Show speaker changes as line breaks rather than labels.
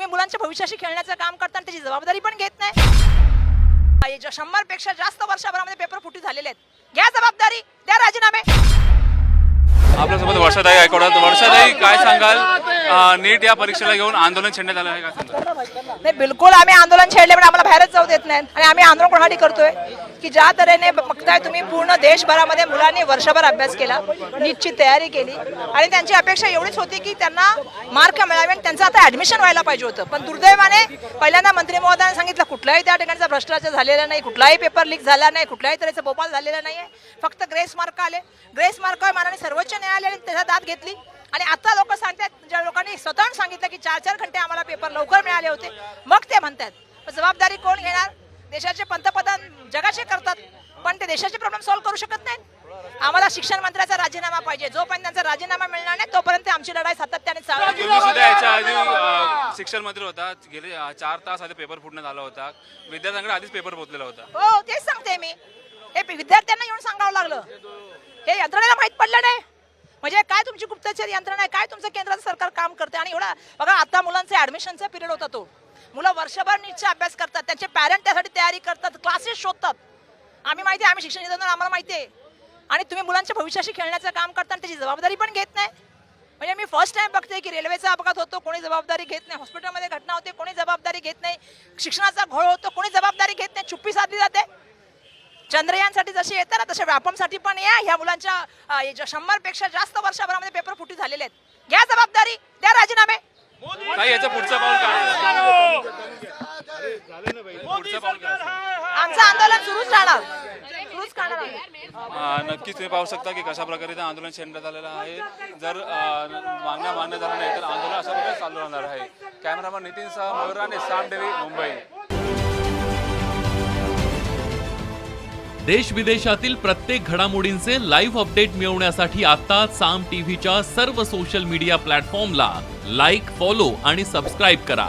तुम्ही मुलांच्या भविष्याशी खेळण्याचं काम करता आणि त्याची जबाबदारी पण घेत नाही. शंभरपेक्षा जास्त वर्षभरामध्ये पेपर फुटी झालेले आहेत. घ्या जबाबदारी द्या राजीनामे.
आपल्यासोबत वर्षाताई गायकवाड आहेत. वर्षाताई काय सांगाल? नीट या परीक्षेला घेऊन आंदोलन छेडण्यात आलं आहे सांगाल
नाही बिलकुल आम्ही आंदोलन छेडले पण आम्हाला बाहेरच जाऊ देत नाहीत. आणि आम्ही आंदोलन कोणासाठी करतोय? की ज्या तऱ्हेने बघताय तुम्ही पूर्ण देशभरामध्ये मुलांनी वर्षभर अभ्यास केला नीटची तयारी केली. आणि त्यांची अपेक्षा एवढीच होती की त्यांना मार्क मिळावे आणि त्यांचं आता ऍडमिशन व्हायला पाहिजे होतं. पण दुर्दैवाने पहिल्यांदा मंत्री महोदयाने सांगितलं कुठल्याही त्या ठिकाणचा भ्रष्टाचार झालेला नाही कुठलाही पेपर लीक झाला नाही कुठल्याही तऱ्हेचा बोपाल झालेला नाही फक्त ग्रेस मार्क आले. ग्रेस मार्क मानाने सर्वोच्च न्यायालयाने त्याचा दाद घेतली. आणि आता लोक सांगतात ज्या लोकांनी स्वतःहून सांगितलं की चार चार घंटे आम्हाला पेपर लवकर मिळाले होते मग ते म्हणतात जबाबदारी कोण घेणार? देशाचे पंतप्रधान जगाचे करतात पण ते देशाचे प्रॉब्लेम सॉल्व्ह करू शकत नाहीत. आम्हाला शिक्षण मंत्र्याचा राजीनामा पाहिजे. जोपर्यंत त्यांचा राजीनामा मिळणार नाही तोपर्यंत आमची लढाई सातत्याने चालू
शिक्षण मंत्री होता. गेले चार तास आधी पेपर फुटण्यात आला होता. विद्यार्थ्यांकडे आधीच पेपर पोहोचलेला होता.
हो तेच सांगते मी. हे विद्यार्थ्यांना येऊन सांगावं लागलं. हे यंत्रणेला माहीत पडलं नाही. म्हणजे काय तुमची गुप्तचर यंत्रणा आहे? काय तुमचं केंद्राचं सरकार काम करते आणि एवढा बघा आता मुलांचा ऍडमिशनचा पिरियड होता तो. मुलं वर्षभर नीटचा अभ्यास करतात त्यांचे पॅरेंट त्यासाठी तयारी करतात क्लासेस शोधतात. आम्ही माहिती आहे आम्ही शिक्षण देतो आम्हाला माहिती आहे. आणि तुम्ही मुलांच्या भविष्याशी खेळण्याचं काम करता आणि त्याची जबाबदारी पण घेत नाही. म्हणजे मी फर्स्ट टाइम बघते की रेल्वेचा अपघात होतो कोणी जबाबदारी घेत नाही. हॉस्पिटलमध्ये घटना होते कोणी जबाबदारी घेत नाही. शिक्षणाचा घोळ होतो कोणी जबाबदारी घेत नाही. चुप्पी साधली जाते. चंद्रयानसाठी जसे येतात ना तसे व्यापमसाठी पण या. ह्या मुलांच्या शंभरपेक्षा शंभरपेक्षा जास्त वर्षभरामध्ये पेपर फुटी झालेले आहेत. घ्या जबाबदारी द्या राजीनामे.
याचं पुढचं पाऊल काय पुढचं पाऊल काय असेल?
आमचं आंदोलन सुरूच राहणार. सुरूच राहणार आहे.
अं, नक्कीच तुम्ही पाहू शकता की कशा प्रकारे इथं आंदोलन छेडण्यात आलेलं आहे. जर मागण्या मान्य झाल्या नाही तर आंदोलन अशा प्रकारे चालू राहणार आहे. कॅमेरामॅन नितीनसह मयूर राणे साम टीव्ही मुंबई.
देश विदेशातील प्रत्येक घडामोडींचे लाईव्ह अपडेट मिळवण्यासाठी आता साम टीव्हीच्या सर्व सोशल मीडिया प्लॅटफॉर्मला लाईक फॉलो आणि सबस्क्राईब करा.